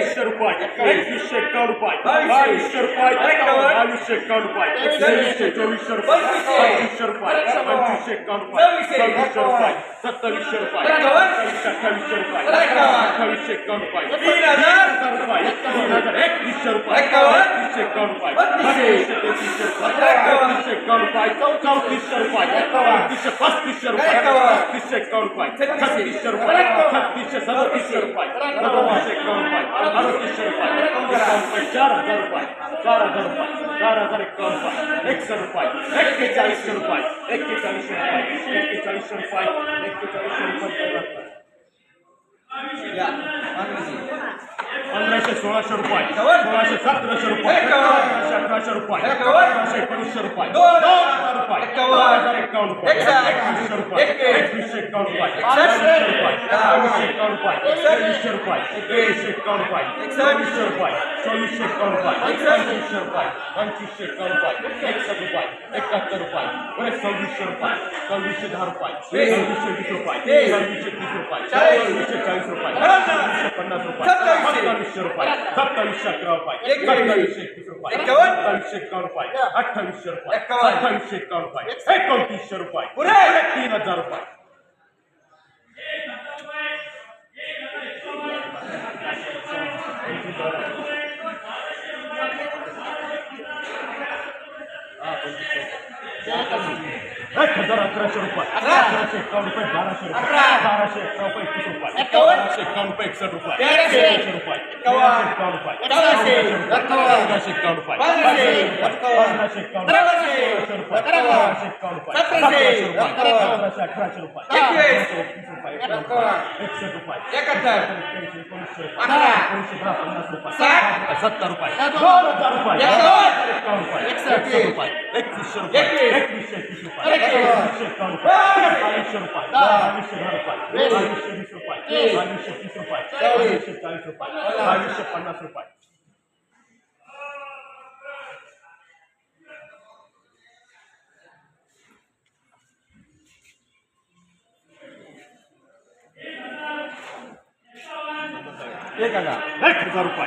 वीसशे रुपये एकवीसशे एकावन्न रुपये बावीसशे रुपये बावीसशे एकावन्न रुपये तेवीसशे चोवीसशे रुपये पंचवीसशे रुपये पंचवीसशे एकावन्न रुपये सव्वीसशे रुपये सत्तावीसशे रुपये सत्तावीसशे अठ्ठावीसशे रुपये अठ्ठावीसशे एकावन्न रुपये तीन हजार रुपये तीन हजार एकवीसशे रुपये एकवीसशे एकावन्न रुपये बत्तीसशे तेहतीसशे रुपये चौतीसशे एकावन्न रुपये चौतीसशे रुपये तीसशे पस्तीसशे रुपये पस्तीसशे एकावन्न रुपये छत्तीसशे रुपये छत्तीसशे सदतीसशे रुपये सदतीसशे एकावन्न रुपये अडतीसशे रुपये एकावन्न रुपये चार हजार रुपये चार हजार रुपये चार हजार एकावन्न रुपये एकशे रुपये एक्केचाळीसशे रुपये एक्केचाळीसशे रुपये एक्केचाळीसशे रुपये एक्केचाळीसशे रुपये पंधराशे सोळाशे रुपये सोळाशे सतराशे रुपये अठराशे अठराशे रुपये अठराशे एकोणीसशे रुपये दोन हज़ार रुपये हज़ार एकावन्न रुपये एकवीसशे रुपये एकवीसशे एकावन्न रुपये बावीसशे रुपये बावीसशे एकावन्न रुपये तेवीसशे रुपये तेवीसशे एकावन्न रुपये चोवीसशे रुपये चोवीसशे एकावन्न रुपये पंचवीसशे रुपये पंचवीसशे एकावन्न रुपये एकसष्ट रुपये एकाहत्तर रुपये पुढे सव्वीसशे रुपये सव्वीसशे दहा रुपये सव्वीसशे वीस रुपये सव्वीसशे तीस रुपये सव्वीसशे चाळीस रुपये सव्वीसशे पन्नास रुपये सत्तावीसशे रुपये. सत्तावीसशे अकरा रुपये. सत्तावीसशे एकतीस रुपये. सत्तावीसशे एकावन्न रुपये. अठ्ठावीसशे रुपये. अठ्ठावीसशे एकावन्न रुपये. एकोणतीसशे रुपये. तीन हजार रुपये. एक हजार अकराशे रुपये. अकराशे एकावन्न रुपये. बाराशे रुपये. बाराशे एकावन्न रुपये. बाराशे एकावन्न रुपये. एकसष्ट रुपये. तेराशे. रुपये तेराशे एकावन्न रुपये. चौदाशे चौदाशे एकावन्न रुपये. पंधराशे पंधराशे रुपये. पंधराशे एकावन्न रुपये. सतराशे. रुपये. सतराशे अठराशे रुपये. एकवीस. रुपये एकसष्ट रुपये एक्क्याऐंशी एकोणीसशे एकोणीसशे दहा पन्नास रुपये. सत्तर रुपये. दोन हजार रुपये. एकावन्न रुपये. एकसष्ट. रुपये. एकवीसशे रुपये. एकवीसशे एकवीस रुपये. एकवीसशे एकावन्न रुपये. बावीसशे रुपये. बावीसशे दहा रुपये. बावीसशे वीस रुपये. बावीसशे तीस रुपये बावीसशे चाळीस रुपये बावीसशे पन्नास रुपये एक हज़ार एक हज़ार रुपये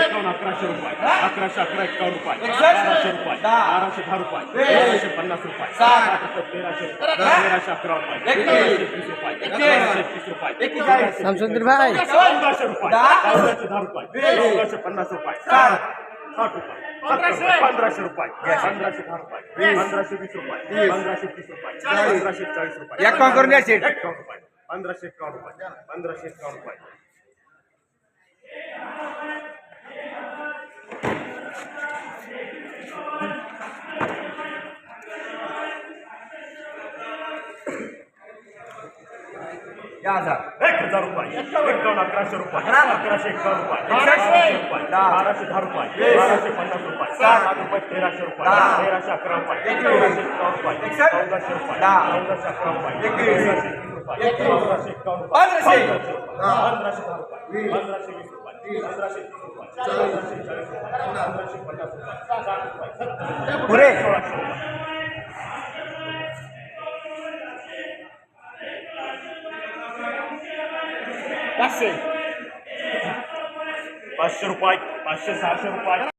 एकावन्न अकराशे रुपये अकराशे अकरा एकावन्न रुपये बाराशे रुपये बाराशे दहा रुपये तेराशे पन्नास रुपये तेराशे तेराशे अकरा रुपये तेराशे एकवीस रुपये तेराशे एकवीस रुपये समसुंदर भाई चौदाशे रुपये चौदाशे दहा रुपये चौदाशे पन्नास रुपये साठ रुपये सत्तर रुपये पंधराशे रुपये पंधराशे दहा रुपये पंधराशे वीस रुपये पंधराशे तीस रुपये पंधराशे चाळीस रुपये. एकावन्न रुपये पंधराशे एकावन्न रुपये पंधराशे एकावन्न रुपये या हजार एक हजार रुपये. एकावन्न अकराशे रुपये. अकराशे एकावन्न रुपये. बाराशे रुपये. बाराशे दहा रुपये. बाराशे पन्नास रुपये. सात रुपये तेराशे रुपये. तेराशे अकरा रुपये. तेराशे एकावन्न रुपये. चौदाशे रुपये. चौदाशे अकरा रुपये. तेराशे तीस रुपये. चौदाशे एकावन्न रुपये. पंधराशे. पंधराशे दहा. रुपये. पंधराशे वीस रुपये. पंधराशे तीस रुपये. पंधराशे चाळीस रुपये. पंधराशे पन्नास रुपये. साठ रुपये. सत्तर. रुपये पुरे सोळाशे रुपये. पाचशे. पाचशे रुपये पाचशे सहाशे रुपये.